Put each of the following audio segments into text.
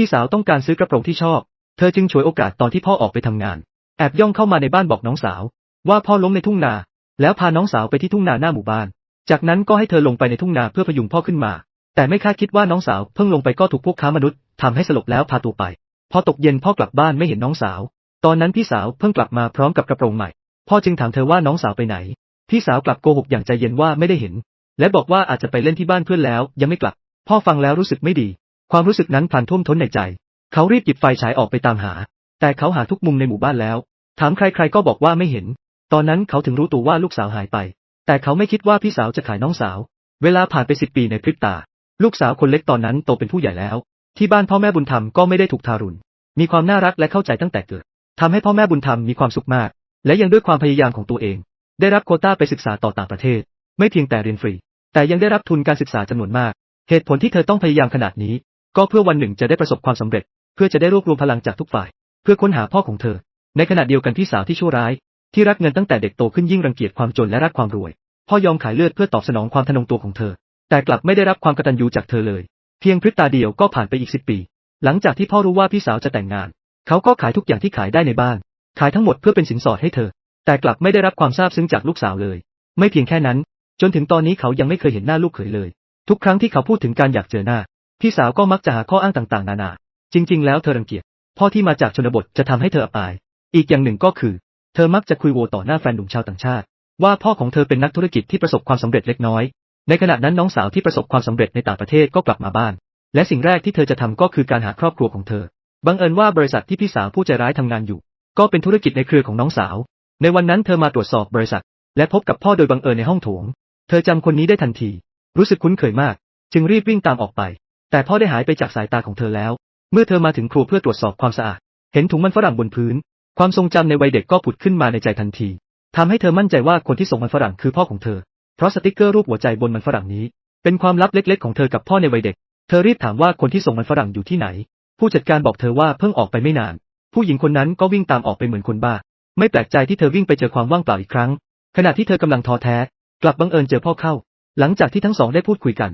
พี่สาวต้องการซื้อกระโปรงที่ชอบ เธอจึงฉวยโอกาสตอนที่พ่อออกไปทำงาน แอบย่องเข้ามาในบ้านบอกน้องสาว ว่าพ่อล้มในทุ่งนา แล้วพาน้องสาวไปที่ทุ่งนาหน้าหมู่บ้าน จากนั้นก็ให้เธอลงไปในทุ่งนาเพื่อพยุงพ่อขึ้นมา แต่ไม่คาดคิดว่าน้องสาวเพิ่งลงไปก็ถูกพวกค้ามนุษย์ทำให้สลบแล้วพาตัวไป พอตกเย็นพ่อกลับบ้านไม่เห็นน้องสาว ตอนนั้นพี่สาวเพิ่งกลับมาพร้อมกับกระโปรงใหม่ พ่อจึงถามเธอว่าน้องสาวไปไหน พี่สาวกลับโกหกอย่างใจเย็นว่าไม่ได้เห็น และบอกว่าอาจจะไปเล่นที่บ้านเพื่อนแล้วยังไม่กลับ พ่อฟังแล้วรู้สึกไม่ดี ความรู้สึกนั้นพลันท่วมท้นในใจ เขารีบหยิบไฟฉายออกไปตามหา แต่เขาหาทุกมุมในหมู่บ้านแล้ว ถามใครๆก็บอกว่าไม่เห็น ตอนนั้นเขาถึงรู้ตัวว่าลูกสาวหายไป แต่เขาไม่คิดว่าพี่สาวจะขายน้องสาว เวลาผ่านไปสิบปีในพริบตา ลูกสาวคนเล็กตอนนั้นโตเป็นผู้ใหญ่แล้ว ที่บ้านพ่อแม่บุญธรรมก็ไม่ได้ถูกทารุณ มีความน่ารักและเข้าใจตั้งแต่เกิดทำให้พ่อแม่บุญธรรมมีความสุขมาก และยังด้วยความพยายามของตัวเอง ได้รับโคต้าไปศึกษาต่อต่างประเทศ ไม่เพียงแต่เรียนฟรี แต่ยังได้รับทุนการศึกษาจำนวนมาก เหตุผลที่เธอต้องพยายามขนาดนี้ ก็เพื่อวันหนึ่งจะได้ประสบความสำเร็จ เพื่อจะได้รวบรวมพลังจากทุกฝ่าย เพื่อค้นหาพ่อของเธอ ในขณะเดียวกันพี่สาวที่ชั่วร้าย ที่รักเงินตั้งแต่เด็กโตขึ้นยิ่งรังเกียจความจนและรักความรวย พ่อยอมขายเลือดเพื่อตอบสนองความทะนงตัวของเธอ แต่กลับไม่ได้รับความกตัญญูจากเธอเลย เพียงพริบตาเดียวก็ผ่านไปอีกสิบปี หลังจากที่พ่อรู้ว่าพี่สาวจะแต่งงาน เขาก็ขายทุกอย่างที่ขายได้ในบ้าน ขายทั้งหมดเพื่อเป็นสินสอดให้เธอ แต่กลับไม่ได้รับความซาบซึ้งจากลูกสาวเลย ไม่เพียงแค่นั้น จนถึงตอนนี้เขายังไม่เคยเห็นหน้าลูกเขยเลย ทุกครั้งที่เขาพูดถึงการอยากเจอหน้า พี่สาวก็มักจะหาข้ออ้างต่างๆ นานา จริง ๆ แล้วเธอรังเกียจพ่อที่มาจากชนบทจะทำให้เธออับอาย อีกอย่างหนึ่งก็คือ เธอมักจะคุยโวต่อหน้าแฟนหนุ่มชาวต่างชาติ ว่าพ่อของเธอเป็นนักธุรกิจที่ประสบความสำเร็จเล็กน้อย ในขณะนั้นน้องสาวที่ประสบความสำเร็จในต่างประเทศก็กลับมาบ้าน และสิ่งแรกที่เธอจะทำก็คือการหาครอบครัวของเธอ บังเอิญว่าบริษัทที่พี่สาวผู้ใจร้ายทำงานอยู่ ก็เป็นธุรกิจในเครือของน้องสาว ในวันนั้นเธอมาตรวจสอบบริษัท และพบกับพ่อโดยบังเอิญในห้องโถง เธอจำคนนี้ได้ทันที รู้สึกคุ้นเคยมาก จึงรีบวิ่งตามออกไป แต่พ่อได้หายไปจากสายตาของเธอแล้ว เมื่อเธอมาถึงครัวเพื่อตรวจสอบความสะอาด เห็นถุงมันฝรั่งบนพื้น ความทรงจำในวัยเด็กก็ผุดขึ้นมาในใจทันทีทำให้เธอมั่นใจว่าคนที่ส่งมันฝรั่งคือพ่อของเธอ เพราะสติกเกอร์รูปหัวใจบนมันฝรั่งนี้ เป็นความลับเล็ก ๆ ของเธอกับพ่อในวัยเด็ก เธอรีบถามว่าคนที่ส่งมันฝรั่งอยู่ที่ไหน ผู้จัดการบอกเธอว่าเพิ่งออกไปไม่นาน ผู้หญิงคนนั้นก็วิ่งตามออกไปเหมือนคนบ้า ไม่แปลกใจที่เธอวิ่งไปเจอความว่างเปล่าอีกครั้ง ขณะที่เธอกำลังท้อแท้ กลับบังเอิญเจอพ่อเข้า หลังจากที่ทั้งสองได้พูดคุยกัน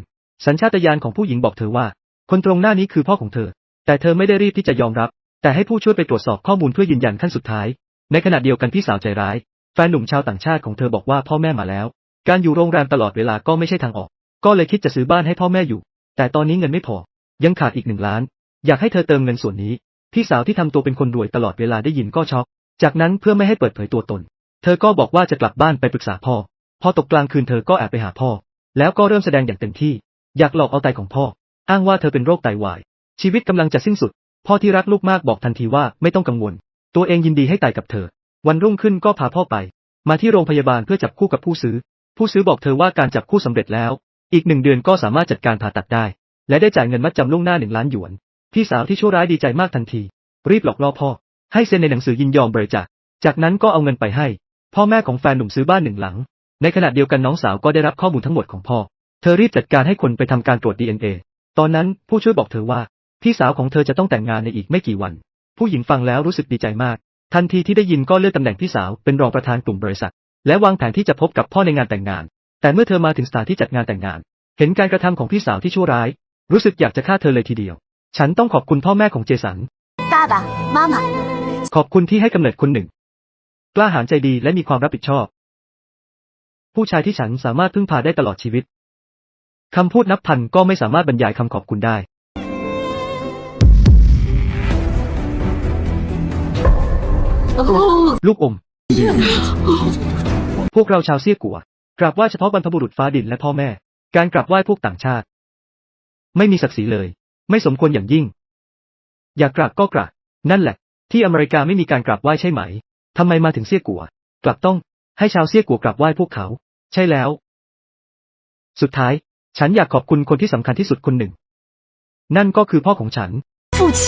สัญชาตญาณของผู้หญิงบอกเธอว่า คนตรงหน้านี้คือพ่อของเธอ แต่เธอไม่ได้รีบที่จะยอมรับ แต่ให้ผู้ช่วยไปตรวจสอบข้อมูลเพื่อยืนยันขั้นสุดท้าย ในขณะเดียวกันพี่สาวใจร้าย แฟนหนุ่มชาวต่างชาติของเธอบอกว่าพ่อแม่มาแล้ว การอยู่โรงแรมตลอดเวลาก็ไม่ใช่ทางออก ก็เลยคิดจะซื้อบ้านให้พ่อแม่อยู่ แต่ตอนนี้เงินไม่พอ ยังขาดอีกหนึ่งล้าน อยากให้เธอเติมเงินส่วนนี้ พี่สาวที่ทำตัวเป็นคนรวยตลอดเวลาได้ยินก็ช็อก จากนั้นเพื่อไม่ให้เปิดเผยตัวตน เธอก็บอกว่าจะกลับบ้านไปปรึกษาพ่อ พอตกกลางคืนเธอก็แอบไปหาพ่อ แล้วก็เริ่มแสดงอย่างเต็มที่ อยากหลอกเอาไตของพ่อ อ้างว่าเธอเป็นโรคไตวาย ชีวิตกำลังจะสิ้นสุด พ่อที่รักลูกมากบอกทันทีว่าไม่ต้องกังวล ตัวเองยินดีให้ไตกับเธอ วันรุ่งขึ้นก็พาพ่อไป มาที่โรงพยาบาลเพื่อจับคู่กับผู้ซื้อ ผู้ซื้อบอกเธอว่าการจับคู่สำเร็จแล้ว อีกหนึ่งเดือนก็สามารถจัดการผ่าตัดได้ และได้จ่ายเงินมัดจำล่วงหน้าหนึ่งล้านหยวน พี่สาวที่ชั่วร้ายดีใจมากทันที รีบหลอกล่อพ่อ ให้เซ็นในหนังสือยินยอมบริจาค จากนั้นก็เอาเงินไปให้ พ่อแม่ของแฟนหนุ่มซื้อบ้านหนึ่งหลัง ในขณะเดียวกันน้องสาวก็ได้รับข้อมูลทั้งหมดของพ่อ เธอรีบจัดการให้คนไปทำการตรวจ DNA ตอนนั้นผู้ช่วยบอกเธอว่า พี่สาวของเธอจะต้องแต่งงานในอีกไม่กี่วัน ผู้หญิงฟังแล้วรู้สึกดีใจมาก ทันทีที่ได้ยินก็เลื่อนตำแหน่งพี่สาวเป็นรองประธานกลุ่มบริษัท และวางแผนที่จะพบกับพ่อในงานแต่งงาน แต่เมื่อเธอมาถึงสถานที่จัดงานแต่งงาน เห็นการกระทำของพี่สาวที่ชั่วร้าย รู้สึกอยากจะฆ่าเธอเลยทีเดียว ฉันต้องขอบคุณพ่อแม่ของเจสัน 爸爸妈妈， ขอบคุณที่ให้กำเนิดคนหนึ่ง กล้าหาญใจดีและมีความรับผิดชอบ ผู้ชายที่ฉันสามารถพึ่งพาได้ตลอดชีวิต คำพูดนับพันก็ไม่สามารถบรรยายคำขอบคุณได้ลูกอม พวกเราชาวเซี่ยกัวกราบไหว้เฉพาะบรรพบุรุษฟ้าดินและพ่อแม่ การกราบไหว้พวกต่างชาติ ไม่มีศักดิ์ศรีเลย ไม่สมควรอย่างยิ่ง อยากกราบก็กราบนั่นแหละ ที่อเมริกาไม่มีการกราบไหว้ใช่ไหมทำไมมาถึงเซี่ยกัว กลับต้องให้ชาวเซี่ยกัวกราบไหว้พวกเขา ใช่แล้ว สุดท้าย ฉันอยากขอบคุณคนที่สำคัญที่สุดคนหนึ่ง นั่นก็คือพ่อของฉัน父亲，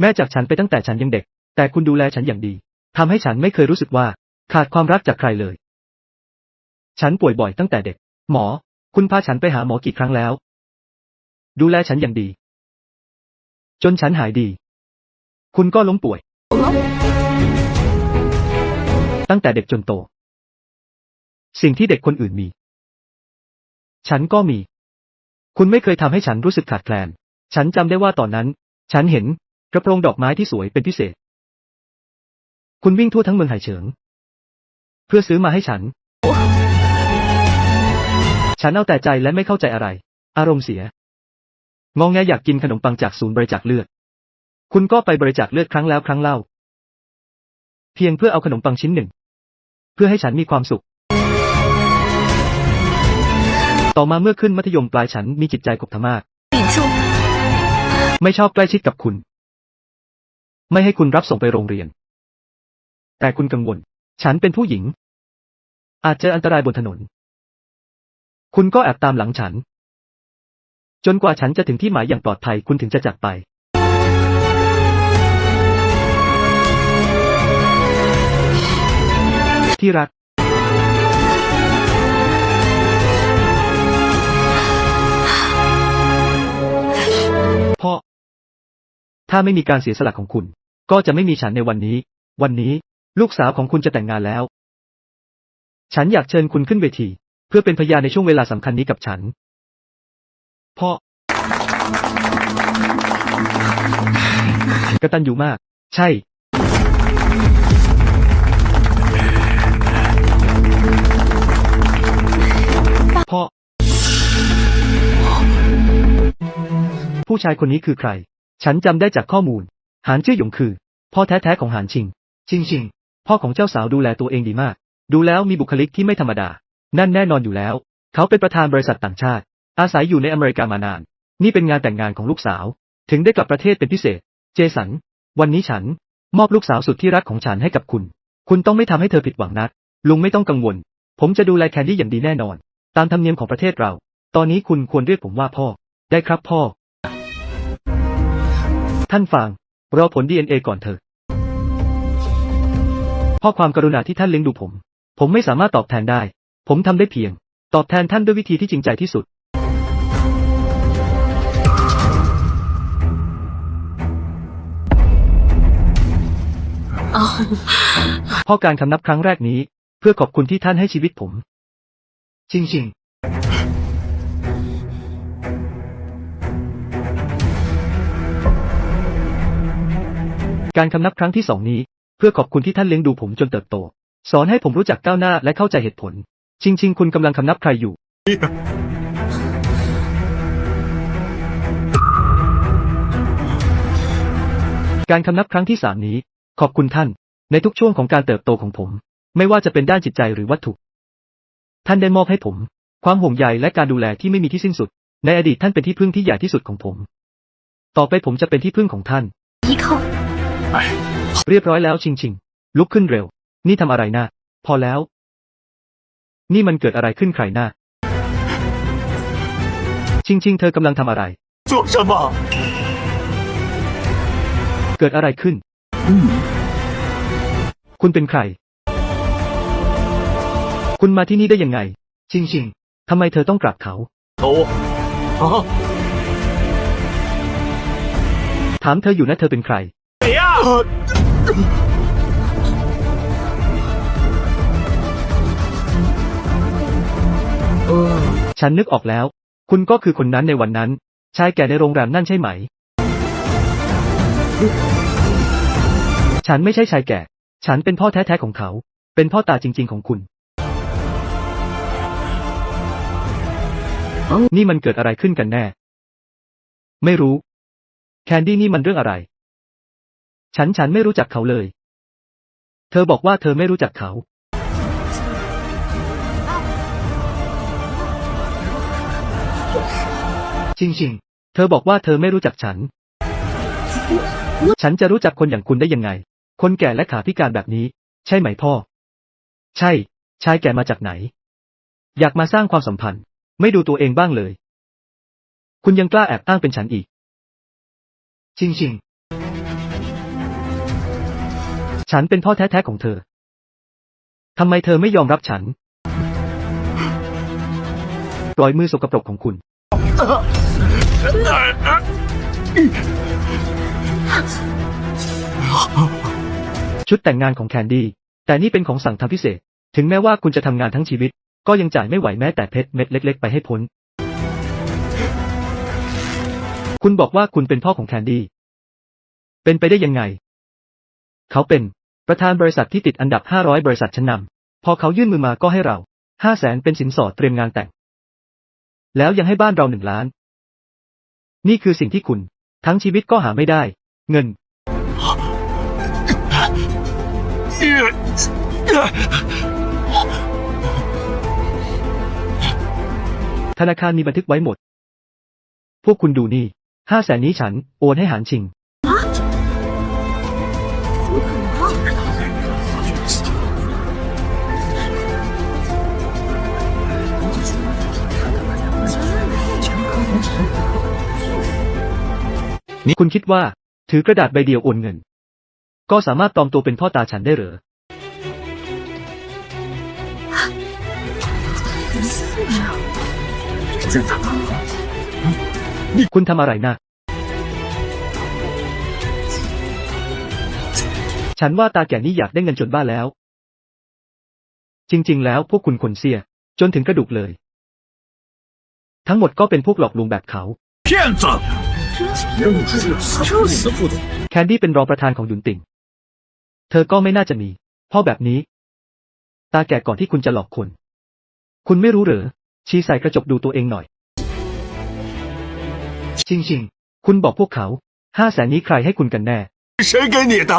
แม่จากฉันไปตั้งแต่ฉันยังเด็ก แต่คุณดูแลฉันอย่างดีทำให้ฉันไม่เคยรู้สึกว่า ขาดความรักจากใครเลย ฉันป่วยบ่อยตั้งแต่เด็ก หมอ คุณพาฉันไปหาหมอกี่ครั้งแล้ว ดูแลฉันอย่างดี จนฉันหายดี คุณก็ล้มป่วย ตั้งแต่เด็กจนโต สิ่งที่เด็กคนอื่นมี ฉันก็มี คุณไม่เคยทำให้ฉันรู้สึกขาดแคลน ฉันจำได้ว่าตอนนั้น ฉันเห็นกระโปรงดอกไม้ที่สวยเป็นพิเศษ คุณวิ่งทั่วทั้งเมืองไห่เฉิง เพื่อซื้อมาให้ฉัน ฉันเอาแต่ใจและไม่เข้าใจอะไร อารมณ์เสีย งองแงอยากกินขนมปังจากศูนย์บริจาคเลือด คุณก็ไปบริจาคเลือดครั้งแล้วครั้งเล่า เพียงเพื่อเอาขนมปังชิ้นหนึ่ง เพื่อให้ฉันมีความสุข ต่อมาเมื่อขึ้นมัธยมปลายฉันมีจิตใจกบทมาก顶住！ไม่ชอบใกล้ชิดกับคุณ ไม่ให้คุณรับส่งไปโรงเรียน แต่คุณกังวล ฉันเป็นผู้หญิง อาจเจออันตรายบนถนน คุณก็แอบตามหลังฉัน จนกว่าฉันจะถึงที่หมายอย่างปลอดภัยคุณถึงจะจากไป ที่รัก พ่อ ถ้าไม่มีการเสียสละของคุณ ก็จะไม่มีฉันในวันนี้ วันนี้ ลูกสาวของคุณจะแต่งงานแล้ว ฉันอยากเชิญคุณขึ้นเวที เพื่อเป็นพยานในช่วงเวลาสำคัญนี้กับฉัน พ่อกระตันอยู่มาก ใช่ ผู้ชายคนนี้คือใคร ฉันจำได้จากข้อมูล หานชื่อหยงคือ พ่อแท้ๆของหานชิง ชิงชิง พ่อของเจ้าสาวดูแลตัวเองดีมาก ดูแล้วมีบุคลิกที่ไม่ธรรมดา นั่นแน่นอนอยู่แล้ว เขาเป็นประธานบริษัทต่างชาติ อาศัยอยู่ในอเมริกามานาน นี่เป็นงานแต่งงานของลูกสาว ถึงได้กลับประเทศเป็นพิเศษ เจสัน วันนี้ฉัน มอบลูกสาวสุดที่รักของฉันให้กับคุณ คุณต้องไม่ทำให้เธอผิดหวังนักลุงไม่ต้องกังวล ผมจะดูแลแคนดี้อย่างดีแน่นอน ตามธรรมเนียมของประเทศเรา ตอนนี้คุณควรเรียกผมว่าพ่อ ได้ครับพ่อ ท่านฟางรอผล DNA ก่อนเถอะเพ่อความกรุณาที่ท่านเลี้ยงดูผม ผมไม่สามารถตอบแทนได้ ผมทำได้เพียง ตอบแทนท่านด้วยวิธีที่จริงใจที่สุด哦，พ่อการคำนับครั้งแรกนี้ เพื่อขอบคุณที่ท่านให้ชีวิตผมชิงชิง การคำนับครั้งที่สองนี้ เพื่อขอบคุณที่ท่านเลี้ยงดูผมจนเติบโต สอนให้ผมรู้จักก้าวหน้าและเข้าใจเหตุผลชิงชิงคุณกำลังคำนับใครอยู่ การคำนับครั้งที่สามนี้ ขอบคุณท่าน ในทุกช่วงของการเติบโตของผม ไม่ว่าจะเป็นด้านจิตใจหรือวัตถุ ท่านได้มอบให้ผม ความห่วงใยและการดูแลที่ไม่มีที่สิ้นสุด ในอดีตท่านเป็นที่พึ่งที่ใหญ่ที่สุดของผม ต่อไปผมจะเป็นที่พึ่งของท่าน依靠。 เรียบร้อยแล้วชิงชิง ลุกขึ้นเร็ว นี่ทำอะไรนะพอแล้ว นี่มันเกิดอะไรขึ้นใครนะชิงชิงเธอกำลังทำอะไร 做什么？ เกิดอะไรขึ้น คุณเป็นใคร คุณมาที่นี่ได้ยังไง ชิงชิงทำไมเธอต้องกราบเขา 头啊！ ถามเธออยู่นะเธอเป็นใคร 谁呀、 ฉันนึกออกแล้ว คุณก็คือคนนั้นในวันนั้นชายแก่ในโรงแรมนั่นใช่ไหม ฉันไม่ใช่ชายแก่ ฉันเป็นพ่อแท้ๆของเขา เป็นพ่อตาจริง ๆของคุณ นี่มันเกิดอะไรขึ้นกันแน่ ไม่รู้ แคนดี้นี่มันเรื่องอะไร ฉันฉันไม่รู้จักเขาเลย เธอบอกว่าเธอไม่รู้จักเขาชิงชิงเธอบอกว่าเธอไม่รู้จักฉัน ฉันจะรู้จักคนอย่างคุณได้ยังไง คนแก่และขาพิการแบบนี้ ใช่ไหมพ่อ ใช่ ชายแก่มาจากไหน อยากมาสร้างความสัมพันธ์ ไม่ดูตัวเองบ้างเลย คุณยังกล้าแอบอ้างเป็นฉันอีกชิงชิ ฉันเป็นพ่อแท้ๆของเธอ ทำไมเธอไม่ยอมรับฉัน ปล่อยมือสกปรกของคุณ ชุดแต่งงานของแคนดี้ แต่นี่เป็นของสั่งทำพิเศษ ถึงแม้ว่าคุณจะทำงานทั้งชีวิต ก็ยังจ่ายไม่ไหวแม้แต่เพชรเม็ดเล็ก ๆ ไปให้พ้น คุณบอกว่าคุณเป็นพ่อของแคนดี้ เป็นไปได้ยังไง เขาเป็น ประธานบริษัทที่ติดอันดับ 500 บริษัทชั้นนำ พอเขายื่นมือมาก็ให้เราห้าแสนเป็นสินสอดเตรียมงานแต่ง แล้วยังให้บ้านเราหนึ่งล้าน นี่คือสิ่งที่คุณ ทั้งชีวิตก็หาไม่ได้ เงิน ธนาคารมีบันทึกไว้หมด พวกคุณดูนี่ ห้าแสนนี้ฉัน โอนให้หานชิง นี่คุณคิดว่า ถือกระดาษใบเดียวโอนเงิน ก็สามารถปลอมตัวเป็นพ่อตาฉันได้เหรอ คุณทำอะไรนะ ฉันว่าตาแก่นี้อยากได้เงินจนบ้าแล้ว จริง ๆ แล้วพวกคุณคนเสีย จนถึงกระดูกเลย ทั้งหมดก็เป็นพวกหลอกลวงแบบเขา 骗子！死副总， แคนดี้เป็นรองประธานของยุนติง เธอก็ไม่น่าจะมี พ่อแบบนี้ ตาแก่ก่อนที่คุณจะหลอกคน คุณไม่รู้เหรอ ชี้ใส่กระจกดูตัวเองหน่อย ชิงชิง คุณบอกพวกเขา ห้าแสนนี้ใครให้คุณกันแน่ 谁给你的？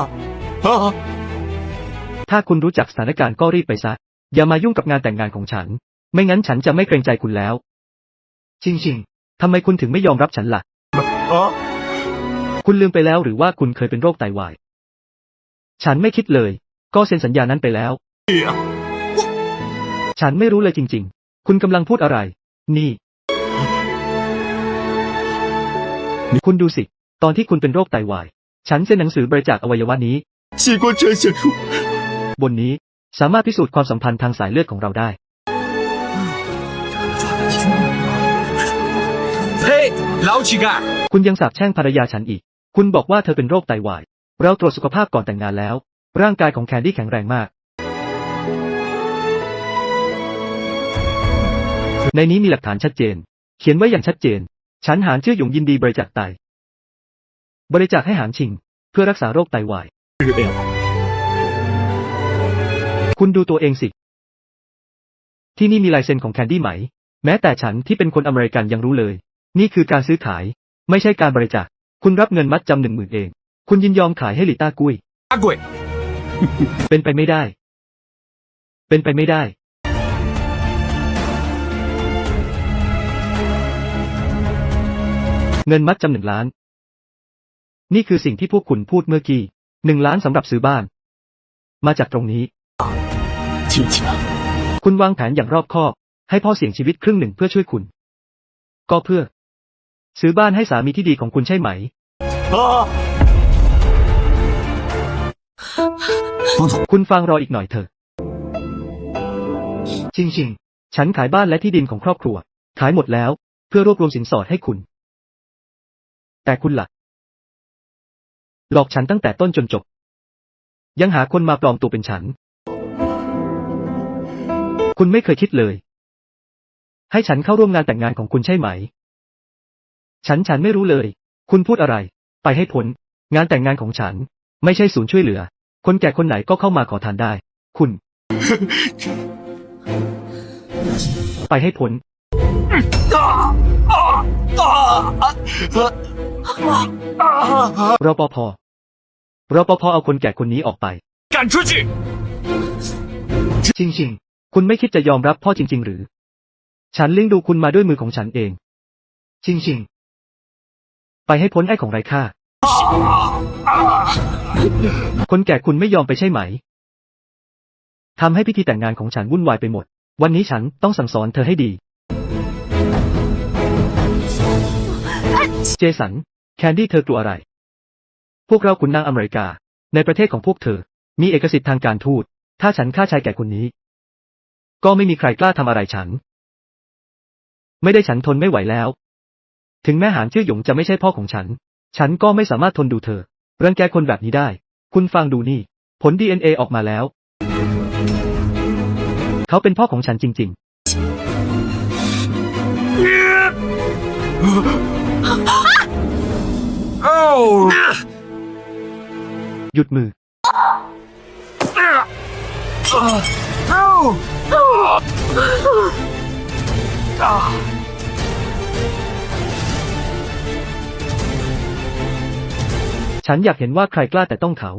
ถ้าคุณรู้จักสถานการณ์ก็รีบไปซะ อย่ามายุ่งกับงานแต่งงานของฉัน ไม่งั้นฉันจะไม่เกรงใจคุณแล้ว จริงๆทำไมคุณถึงไม่ยอมรับฉันล่ะ คุณลืมไปแล้วหรือว่าคุณเคยเป็นโรคไตวาย ฉันไม่คิดเลย ก็เซ็นสัญญานั้นไปแล้ว ฉันไม่รู้เลยจริง ๆ คุณกำลังพูดอะไร นี่ คุณดูสิ ตอนที่คุณเป็นโรคไตวาย ฉันเซ็นหนังสือบริจาคอวัยวะนี้ 器官捐献书， บนนี้สามารถพิสูจน์ความสัมพันธ์ทางสายเลือดของเราได้ 呸！老乞丐！ คุณยังสาบแช่งภรรยาฉันอีก คุณบอกว่าเธอเป็นโรคไตวาย เราตรวจสุขภาพก่อนแต่งงานแล้ว ร่างกายของแคนดี้แข็งแรงมาก ในนี้มีหลักฐานชัดเจน เขียนไว้อย่างชัดเจน ฉันหานชื่อหยงยินดีบริจาคไต บริจาคให้หานชิง เพื่อรักษาโรคไตวาย คุณดูตัวเองสิ ที่นี่มีลายเซ็นของแคนดี้ไหม แม้แต่ฉันที่เป็นคนอเมริกันยังรู้เลย นี่คือการซื้อขาย ไม่ใช่การบริจาค คุณรับเงินมัดจำหนึ่งหมื่นเอง คุณยินยอมขายให้ลิต้ากุ้ย อากวยเป็นไปไม่ได้ เป็นไปไม่ได้ เงินมัดจำหนึ่งล้าน นี่คือสิ่งที่พวกคุณพูดเมื่อกี้ หนึ่งล้านสำหรับซื้อบ้าน มาจากตรงนี้ ชิงชิคุณวางแผนอย่างรอบคอบ ให้พ่อเสี่ยงชีวิตครึ่งหนึ่งเพื่อช่วยคุณ ก็เพื่อ ซื้อบ้านให้สามีที่ดีของคุณใช่ไหมคุณฟังรออีกหน่อยเถอะ จริงๆ ฉันขายบ้านและที่ดินของครอบครัว ขายหมดแล้ว เพื่อรวบรวมสินสอดให้คุณ แต่คุณละ่ะ หลอกฉันตั้งแต่ต้นจนจบ ยังหาคนมาปลอมตัวเป็นฉัน คุณไม่เคยคิดเลย ให้ฉันเข้าร่วมงานแต่งงานของคุณใช่ไหม ฉันฉันไม่รู้เลย คุณพูดอะไร ไปให้พ้น งานแต่งงานของฉัน ไม่ใช่ศูนย์ช่วยเหลือ คนแก่คนไหนก็เข้ามาขอทานได้ คุณ ไปให้พ้นรปภ รปภเอาคนแก่คนนี้ออกไปกัน出去ชิงชิง คุณไม่คิดจะยอมรับพ่อจริง ๆ หรือ ฉันเลี้ยงดูคุณมาด้วยมือของฉันเองจริงชิง ไปให้พ้นไอ้ของไรค่าคนแก่คุณไม่ยอมไปใช่ไหม ทำให้พิธีแต่งงานของฉันวุ่นวายไปหมด วันนี้ฉันต้องสั่งสอนเธอให้ดี เจสัน แคนดี้เธอกลัวอะไร พวกเราขุนนางอเมริกา ในประเทศของพวกเธอ มีเอกสิทธิ์ทางการทูต ถ้าฉันฆ่าชายแก่คนนี้ ก็ไม่มีใครกล้าทำอะไรฉัน ไม่ได้ฉันทนไม่ไหวแล้ว ถึงแม้หานชื่อหยงจะไม่ใช่พ่อของฉัน ฉันก็ไม่สามารถทนดูเธอ รังแกคนแบบนี้ได้ คุณฟังดูนี่ ผล DNA ออกมาแล้ว เขาเป็นพ่อของฉันจริง ๆ หยุดมือ ฉันอยากเห็นว่าใครกล้าแต่ต้องเขา